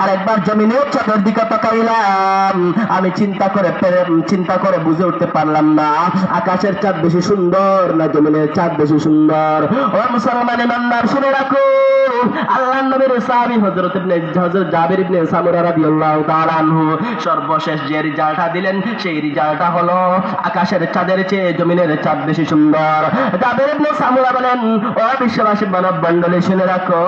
আর একবার জমিনের চাঁদের দিকে তাকাইলাম। আমি চিন্তা করে চিন্তা করে বুঝে উঠতে পারলাম না। আকাশের চাঁদ বেশি সুন্দর না জমিনের চাঁদ বেশি সুন্দর? ও মুসলমান ইমানদার, শুনে রাখো। আল্লাহ নবীর সাহাবী হযরত ইবনে হযরত জাবির ইবনে সামুরা রাদিয়াল্লাহু তাআলা আনহু সর্বশেষ যে রিজাল্টটা দিলেন, সেই রিজাল্টটা হলো আকাশের চাঁদের চেয়ে জমিনের চাঁদ বেশি সুন্দর। জাবির ইবনে সামুরা বলেন, ও বিশ্ববাসী মানব মণ্ডলী শুনে রাখো।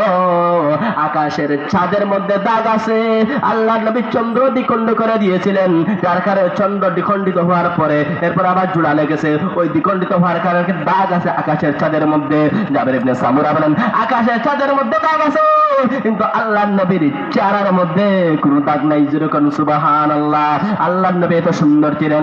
আকাশের চাঁদের মধ্যে দাগ আছে আল্লাহ নবী চন্দ্র দ্বিখণ্ড করে দিয়েছিলেন। যার কারণে চন্দ্র দ্বিখণ্ডিত হওয়ার পরে এরপর আবার জোড়া লেগেছে। ওই দ্বিখণ্ডিত হওয়ার কারণে দাগ আছে আকাশের চাঁদের মধ্যে। জাবের ইবনে সামুরা বলেন, আকাশের চাঁদের মধ্যে দাগ আছে। কিন্তু আল্লাহ নবীর চেহারার মধ্যে কোনো দাগ নাই। যেরকম সুবাহান আল্লাহ আল্লাহ নবী এত সুন্দর ছিলেন।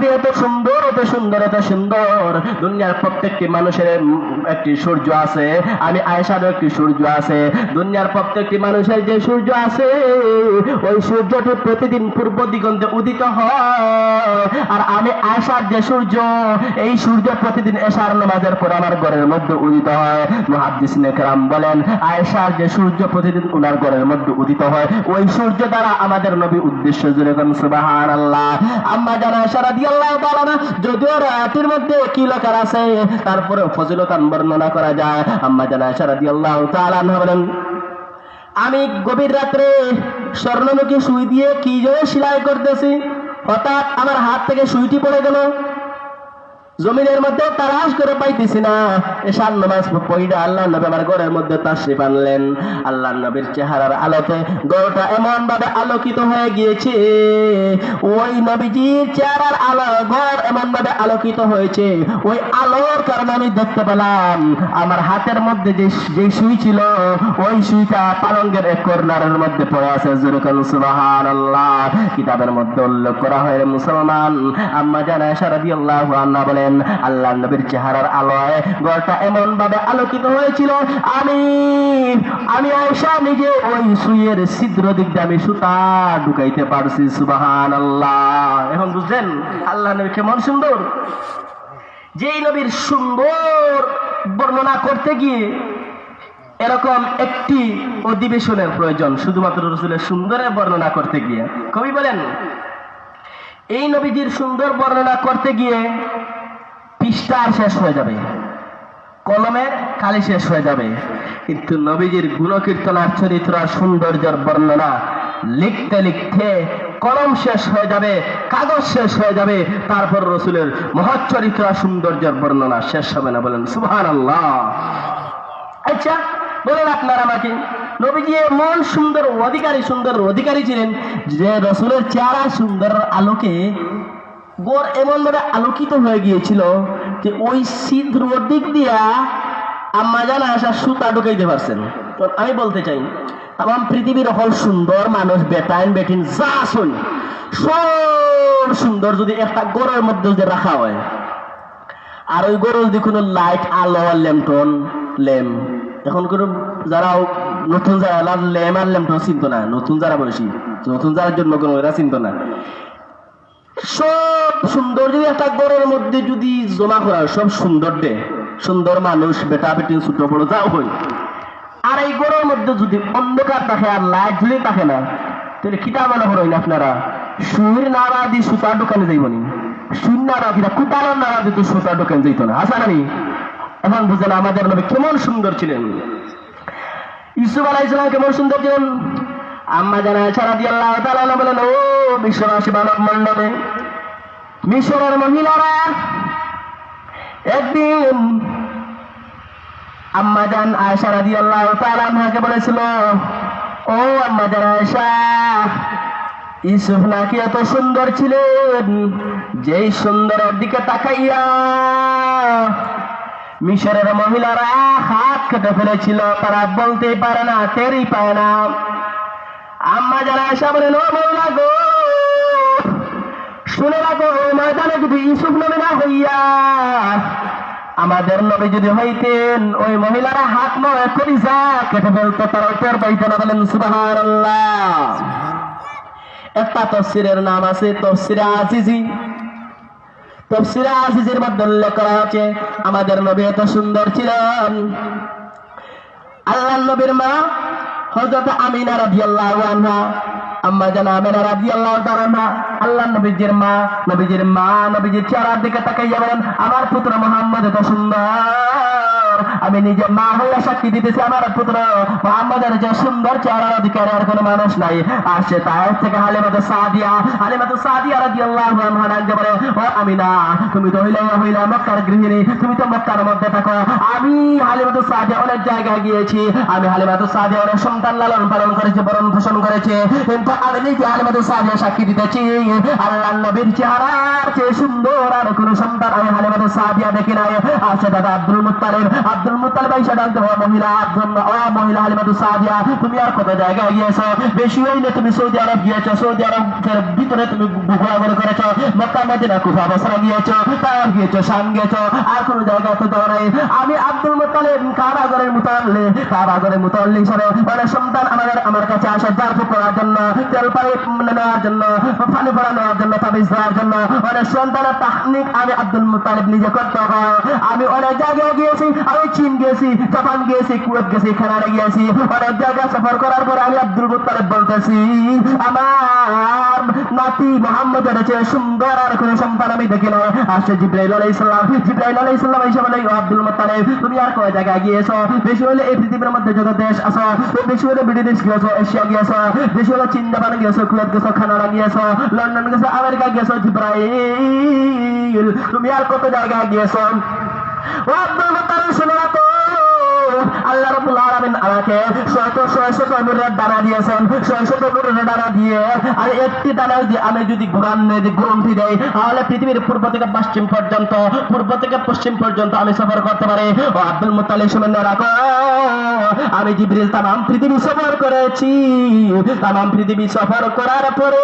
নবী এত সুন্দর এত সুন্দর এত সুন্দর। দুনিয়ার প্রত্যেকটি মানুষের একটি সূর্য আছে। আমি আয়েশারও একটি সূর্য আছে। দুনিয়ার প্রত্যেকটি মানুষের যে সূর্য আছে, ওই সূর্যটি প্রতিদিন পূর্ব দিগন্তে উদিত হয়। আর আমি আয়েশার যে সূর্য, এই সূর্য প্রতিদিন এশার নামাজের পর আমার ঘরের মধ্যে উদিত হয়। মুহাদ্দিস নেকরাম বলেন, আয়েশার যে সূর্য প্রতিদিন উনার ঘরের মধ্যে উদিত হয়। ওই সূর্য দ্বারা আমাদের নবী উদ্দেশ্য জুড়ে কোন সুবাহান আল্লাহ আম্মা জানা সারা দিয়ে আল্লাহ যদিও মধ্যে কি আছে তারপরে ফজিলতান বর্ণনা করা যায়। আম্মা বলেন, আমি গভীর রাত্রে স্বর্ণমুখী সুই দিয়ে কি জন্য সেলাই করতেছি? হঠাৎ আমার হাত থেকে সুইটি পড়ে গেল। জমিনের মধ্যে তালাশ করে পাইতেছি না। এসার নামাজ পড়িটা আল্লাহ নবী আমার ঘরের মধ্যে তাশরিফ আনলেন। আল্লাহ নবীর চেহারার আলোতে ঘরটা এমন ভাবে আলোকিত হয়ে গিয়েছে। ওই নবীজির চেহারার আলো ঘর এমন ভাবে আলোকিত হয়েছে। ওই আলোর কারণে আমি দেখতে পেলাম, আমার হাতের মধ্যে যে যে সুই ছিল, ওই সুইটা পালঙ্গের এক কর্নারের মধ্যে পড়ে আছে। যেরকম সুবাহান আল্লাহ কিতাবের মধ্যে উল্লেখ করা হয় মুসলমান। আম্মা জানা সারাদি আল্লাহ বলেন আল্লাহ নবীর চেহারার আলোয় ঘরটা এমন ভাবে আলোকিত হয়েছিল। আমি আমি আয়সা নিজে ওই সুইয়ের ছিদ্র দিক দিয়ে আমি সুতা ঢুকাইতে পারছি সুবাহান আল্লাহ এখন বুঝলেন আল্লাহ নবী কেমন সুন্দর? যেই নবীর সুন্দর বর্ণনা করতে গিয়ে এরকম একটি অধিবেশনের প্রয়োজন, শুধুমাত্র রসুলের সুন্দরের বর্ণনা করতে গিয়ে। কবি বলেন, এই নবীজির সুন্দর বর্ণনা করতে গিয়ে পৃষ্ঠা আর শেষ হয়ে যাবে। কলমের কালি শেষ হয়ে যাবে। কিন্তু নবীজির গুণকীর্তনার চরিত্র আর সৌন্দর্যের বর্ণনা লিখতে লিখতে কলম শেষ হয়ে যাবে, কাগজ শেষ হয়ে যাবে। তারপর রসুলের মহৎ চরিত্র আর সৌন্দর্যের বর্ণনা শেষ হবে না বলেন। সুবহান আল্লাহ আচ্ছা বলেন আপনারা আমাকে। নবীজি এমন সুন্দর, অধিকারী সুন্দর, অধিকারী ছিলেন। যে রসুলের চেহারা সুন্দর আলোকে গোর এমন ভাবে আলোকিত হয়ে গিয়েছিল যে ওই সিদ্ধ দিক দিয়া আম্মা জানা আসা সুতা ঢুকাইতে পারছেন। আমি বলতে চাই আমার পৃথিবীর হল সুন্দর মানুষ বেটাইন বেটিন, যা শুন সব সুন্দর যদি একটা গোড়ের মধ্যে যদি রাখা হয়। আর ওই গরুর যদি কোনো লাইট আলো ল্যাম্পটন ল্যাম্প এখন কোনো যারা নতুন যারা ল্যাম্প আর ল্যাম্পটন চিনত না, নতুন যারা বলেছি, নতুন যারা জন্য কোনো এরা চিনত না। সব সুন্দর যদি একটা গরের মধ্যে যদি জমা করা সব সুন্দর দে। সুন্দর মানুষ, বেটা বেটি, ছোট বড় যাও হই আর এই গরের মধ্যে যদি অন্ধকার থাকে আর লাইট ঝুলি থাকে না, তাহলে কিতা মনে করেন আপনারা? সুর নাড়া দিয়ে সুতার দোকানে যাইবনি শূন্য নাড়া কিনা কুতার নাড়া দিয়ে তো সুতার দোকানে যাইতো না। আসা নানি, এখন বুঝলেন আমাদের নবী কেমন সুন্দর ছিলেন। ইসুফ আলাহ ইসলাম কেমন সুন্দর ছিলেন? আম্মা জানা ছাড়া দিয়ে আল্লাহ তাআলা বলেন, ও বিশ্ববাসী মানব মণ্ডলে মিশরের মহিলারা একদিন আম্মা জান আয়সা রাদি আল্লাহ তালাকে বলেছিল, ও আম্মা জান আয়সা ইসুফ নাকি এত সুন্দর ছিলেন? যেই সুন্দরের দিকে তাকাইয়া মিশরের মহিলারা হাত কেটে ফেলেছিল, তারা বলতে পারে না, টেরই পায় না। আম্মা যারা এসে বলেন, ও মহিলা গো শুনে রাখো ওই ময়দানে যদি ইসুফ নবী না হইয়া আমাদের নবী যদি হইতেন, ওই মহিলারা হাত নয় করি যা কেটে ফেলতো, তারা টের পাইতে না, বলেন সুবাহার একটা তফসিরের নাম আছে, তফসিরে আজিজি। তফসিরে আজিজের মধ্যে উল্লেখ করা হচ্ছে আমাদের নবী এত সুন্দর ছিলেন। আল্লাহ নবীর মা হযরত আমিনা রাদিয়াল্লাহু আনহা আম্মা জানা আমেনা রাদিয়াল্লাহু তাআলা আল্লাহ নবীজির মা নবীজির মা, নবীজির চেহারার দিকে তাকাইয়া বলেন, আমার পুত্র মুহাম্মদ এত সুন্দর। আমি নিজে মা হইয়া সাক্ষী দিতেছি, আমার পুত্র মুহাম্মদের যে সুন্দর চেহারার অধিকার, আর কোনো মানুষ নাই। আর সে তায়েফ থেকে হালিমাতু সাদিয়া হালিমাতু সাদিয়া রাদিয়াল্লাহু আনহা ডাকতে বলে ও আমিনা, তুমি তো হইলে, হইলা মক্কার গৃহিণী, তুমি তো মক্কার মধ্যে থাকো। আমি হালিমাতু সাদিয়া অনেক জায়গায় গিয়েছি, আমি হালিমাতু সাদিয়া অনেক সন্তান লালন পালন করেছি, বরণ পোষণ করেছে। কিন্তু আমি নিজে হালিমাতু সাদিয়া সাক্ষী দিতেছি। আল্লাহ নবীর চেহারার চেয়ে সুন্দর আর কোন সন্তান আমি হালিমাতু সাদিয়া দেখি নাই। আছে দাদা আব্দুল মুত্তালিব, আব্দুল মুত্তালিব আইসা ডাকতে হবে মহিলা আব্দুল ও মহিলা হালিমাতু সাদিয়া, তুমি আর কত জায়গায় গিয়েছো? বেশি হইলে তুমি সৌদি আরব গিয়েছো, সৌদি আরবের ভিতরে তুমি ঘোরাঘুরি করেছ, মক্কা, মদিনা, কুফা, বসরা গিয়েছো তার গিয়েছো শাম গিয়েছো, আর কোন জায়গায় তো যাওয়া আমি আব্দুল মুত্তালিব, কারাগরের মুতাল্লি কারাগরের মুতাল্লি হিসাবে অনেক সন্তান আমাদের, আমার কাছে আসে জারফু করার জন্য তেল পানি নেওয়ার জন্য ভরা নেওয়ার জন্য, তাবিজ দেওয়ার জন্য অনেক সন্তানের তাহনিক আমি আব্দুল মুত্তালিব নিজে করতে হবে আমি অনেক জায়গায় গিয়েছি, আমি চীন গিয়েছি জাপান গিয়েছি কুয়েত গেছি, কানাডা গিয়েছি অনেক জায়গায় সফর করার পরে আমি আব্দুল মুত্তালিব বলতেছি, আমার নাতি মোহাম্মদের চেয়ে সুন্দর আর কোনো সন্তান আমি দেখি না আসছে জিব্রাইল আলাইহিস সালাম। জিব্রাইল আলাইহিস সালাম এসে বলে, "ও আব্দুল মুত্তালিব, তুমি আর কয় জায়গায় গিয়েছো? বেশি হলে এই পৃথিবীর মধ্যে যত দেশ আছো বেশি হলে ব্রিটিশ গিয়েছো এশিয়া গিয়েছো বেশি হলে চীন, জাপান গিয়েছো কুয়েত গেছো, কানাডা গিয়েছো লন্ডন গেছো, আমেরিকা গিয়েছো জিব্রাইল, তুমি আর কত জায়গায় গিয়েছো? ও আব্দুল মুত্তালিব শুনে রাখো আল্লাহ রাব্বুল আলামিন আমাকে শত শত নূরের দানা দিয়েছেন। শত নূরের দানা দিয়ে আর একটি দানা যদি আমি যদি ঘুরান গ্রন্থি দেই, তাহলে পৃথিবীর পূর্ব থেকে পশ্চিম পর্যন্ত, পূর্ব থেকে পশ্চিম পর্যন্ত আমি সফর করতে পারি। ও আব্দুল মুত্তালিব শুনে রাখো আমি জিবরিল তামাম পৃথিবী সফর করেছি। তামাম পৃথিবী সফর করার পরে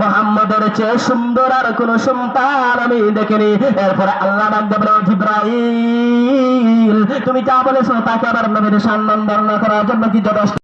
মোহাম্মদের চেয়ে সুন্দর আর কোন সন্তান আমি দেখিনি। এরপরে আল্লাহ নাম দেব জিব্রাইল। তুমি যা বলেছ তাকে আবার নবীর সম্মান বর্ণনা করার জন্য কি যথেষ্ট?